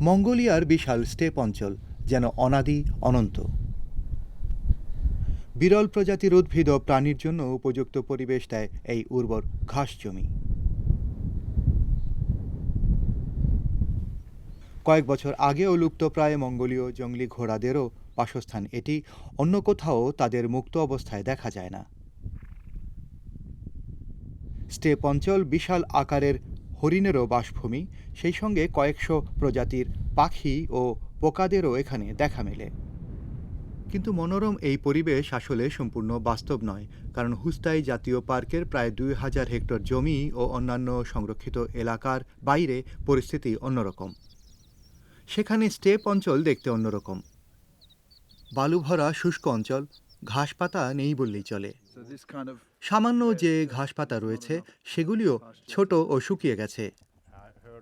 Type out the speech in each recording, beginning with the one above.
মঙ্গোলিয়ার বিশাল step অঞ্চল, যেন অনাদি, অনন্ত। বিরল প্রজাতির উদ্ভিদ ও প্রাণীর জন্য উপযুক্ত পরিবেশ দেয় এই উর্বর ঘাস জমি। কয়েক বছর আগেও লুপ্তপ্রায় মঙ্গোলীয় জঙ্গলি ঘোড়াদেরও বাসস্থান এটি, অন্য কোথাও তাদের মুক্ত অবস্থায় দেখা যায় না। স্টেপ অঞ্চল বিশাল আকারের হরিণেরও বাসভূমি, সেই সঙ্গে কয়েকশো প্রজাতির পাখি ও পোকাদেরও এখানে দেখা মেলে। কিন্তু মনোরম এই পরিবেশ আসলে সম্পূর্ণ বাস্তব নয়, কারণ হুস্তাই জাতীয় পার্কের প্রায় দুই হাজার হেক্টর জমি ও অন্যান্য সংরক্ষিত এলাকার বাইরে পরিস্থিতি অন্যরকম। সেখানে স্টেপ অঞ্চল দেখতে অন্যরকম। বালুভরা শুষ্ক অঞ্চল ঘাস পাতা নেই বললেই চলে। সামান্য যে ঘাস পাতা রয়েছে, সেগুলিও ছোট ও শুকিয়ে গেছে।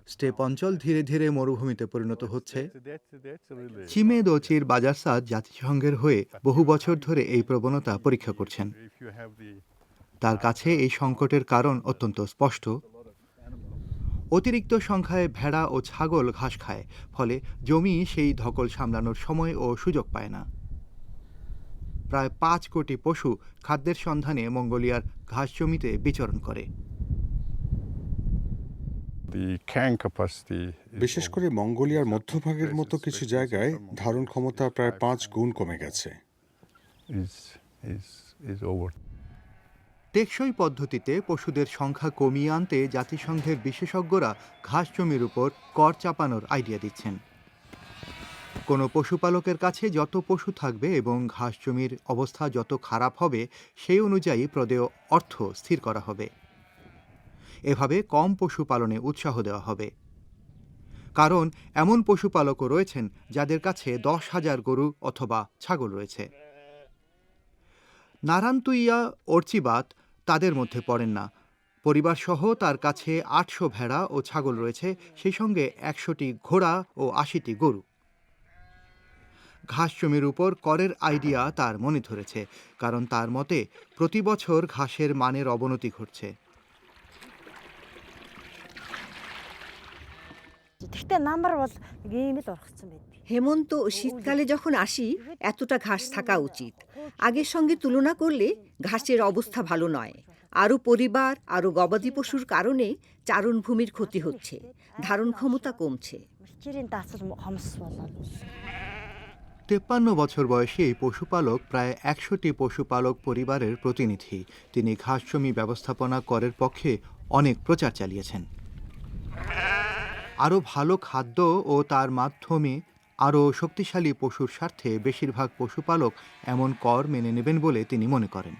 স্টেপ অঞ্চল ধীরে ধীরে মরুভূমিতে পরিণত হচ্ছে। চিমে দোচির বাজারসাদ জাতিসংঘের হয়ে বহু বছর ধরে এই প্রবণতা পরীক্ষা করছেন। তার কাছে এই সংকটের কারণ অত্যন্ত স্পষ্ট। অতিরিক্ত সংখ্যায় ভেড়া ও ছাগল ঘাস খায়, ফলে জমি সেই ধকল সামলানোর সময় ও সুযোগ পায় না। প্রায় পাঁচ কোটি পশু খাদ্যের সন্ধানে মঙ্গোলিয়ার ঘাস জমিতে বিচরণ করে। বিশেষ করে মঙ্গোলিয়ার মধ্যভাগের মতো কিছু জায়গায় ধারণ ক্ষমতা প্রায় পাঁচ গুণ কমে গেছে। টেকসই পদ্ধতিতে পশুদের সংখ্যা কমিয়ে আনতে জাতিসংঘের বিশেষজ্ঞরা ঘাস জমির উপর কর চাপানোর আইডিয়া দিচ্ছেন। কোনো পশুপালকের কাছে যত পশু থাকবে এবং ঘাস জমির অবস্থা যত খারাপ হবে, সেই অনুযায়ী প্রদেয় অর্থ স্থির করা হবে। এভাবে কম পশুপালনে উৎসাহ দেওয়া হবে। কারণ, এমন পশুপালকও রয়েছেন যাদের কাছে দশ হাজার গরু অথবা ছাগল রয়েছে। নারান্তুইয়া, অর্চিবাত তাদের মধ্যে পড়েন না। পরিবারসহ তার কাছে আটশো ভেড়া ও ছাগল রয়েছে, সেই সঙ্গে একশোটি ঘোড়া ও আশিটি গরু। ঘাস জমির উপর করের আইডিয়া তার মনে ধরেছে কারণ তার মতে প্রতি বছর ঘাসের মানের অবনতি ঘটছে Тэгтээ намар бол нэг ийм л ургацсан байдаг. হেমন্ত ও শীতকালে যখন আসি এতটা ঘাস থাকা উচিত আগের সঙ্গে তুলনা করলে ঘাসের অবস্থা ভালো নয় আরও পরিবার আরও গবাদি পশুর কারণে চারণভূমির ক্ষতি হচ্ছে ধারণ ক্ষমতা কমছে তেপ্পান্ন বছর বয়সী এই পশুপালক প্রায় একশোটি পশুপালক পরিবারের প্রতিনিধি। তিনি ঘাস জমি ব্যবস্থাপনা করের পক্ষে অনেক প্রচার চালিয়েছেন। আরও ভালো খাদ্য ও তার মাধ্যমে আরও শক্তিশালী পশুর স্বার্থে বেশিরভাগ পশুপালক এমন কর মেনে নেবেন বলে তিনি মনে করেন।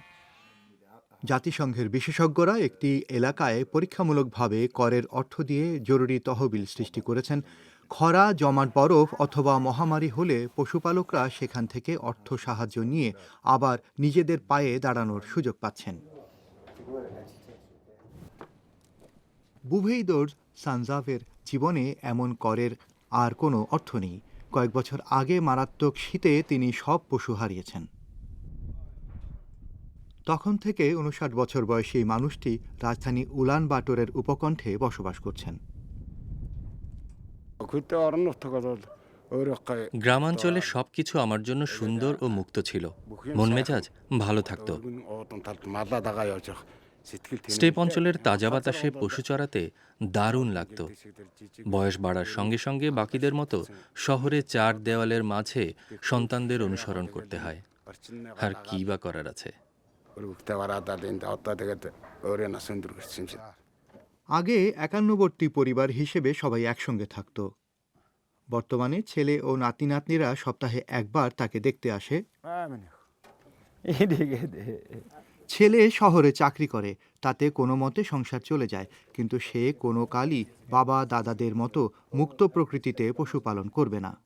জাতিসংঘের বিশেষজ্ঞরা একটি এলাকায় পরীক্ষামূলকভাবে করের অর্থ দিয়ে জরুরি তহবিল সৃষ্টি করেছেন। খরা, জমাট বরফ অথবা মহামারী হলে পশুপালকরা সেখান থেকে অর্থ সাহায্য নিয়ে আবার নিজেদের পায়ে দাঁড়ানোর সুযোগ পাচ্ছেন। বুভেইদোর সানজাভের জীবনে এমন করের আর কোনো অর্থ নেই। কয়েক বছর আগে মারাত্মক শীতে তিনি সব পশু হারিয়েছেন। তখন থেকে উনষাট বছর বয়সী মানুষটি রাজধানী উলান বাটোরের উপকণ্ঠে বসবাস করছেন। গ্রামাঞ্চলে সব কিছু আমার জন্য সুন্দর ও মুক্ত ছিল। মন মেজাজ ভালো থাকতো। স্টেপ অঞ্চলের তাজা বাতাসে পশু চড়াতে দারুণ লাগত। বয়স বাড়ার সঙ্গে সঙ্গে বাকিদের মতো শহরে চার দেওয়ালের মাঝে সন্তানদের অনুসরণ করতে হয়। আর কি বা করার আছে? আগে একান্নবর্তী পরিবার হিসেবে সবাই একসঙ্গে থাকতো। বর্তমানে ছেলে ও নাতি নাতনিরা সপ্তাহে একবার তাকে দেখতে আসে। ছেলে শহরে চাকরি করে তাতে কোনো মতে সংসার চলে যায় কিন্তু সে কোনো কালই বাবা দাদাদের মতো মুক্ত প্রকৃতিতে পশুপালন করবে না।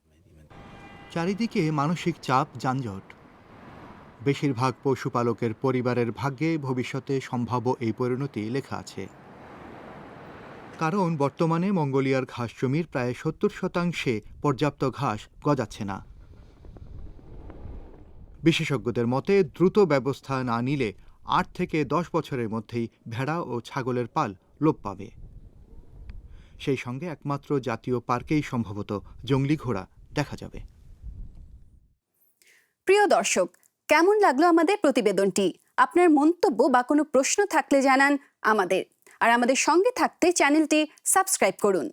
চারিদিকে মানসিক চাপ যানজট। বেশিরভাগ পশুপালকের পরিবারের ভাগ্যে ভবিষ্যতে সম্ভাব্য এই পরিণতি লেখা আছে। কারণ বর্তমানে মঙ্গোলিয়ার ঘাস জমির প্রায় সত্তর শতাংশে পর্যাপ্ত ঘাস গজাচ্ছে না। বিশেষজ্ঞদের মতে, দ্রুত ব্যবস্থা না নিলে আট থেকে দশ বছরের মধ্যেই ভেড়া ও ছাগলের পাল লোপ পাবে। সেই সঙ্গে একমাত্র জাতীয় পার্কেই সম্ভবত জঙ্গলি ঘোড়া দেখা যাবে। প্রিয় দর্শক, কেমন লাগল আমাদের প্রতিবেদনটি? আপনার মন্তব্য বা কোনো প্রশ্ন থাকলে জানান আমাদের আর আমাদের সঙ্গে থাকতে চ্যানেলটি সাবস্ক্রাইব করুন।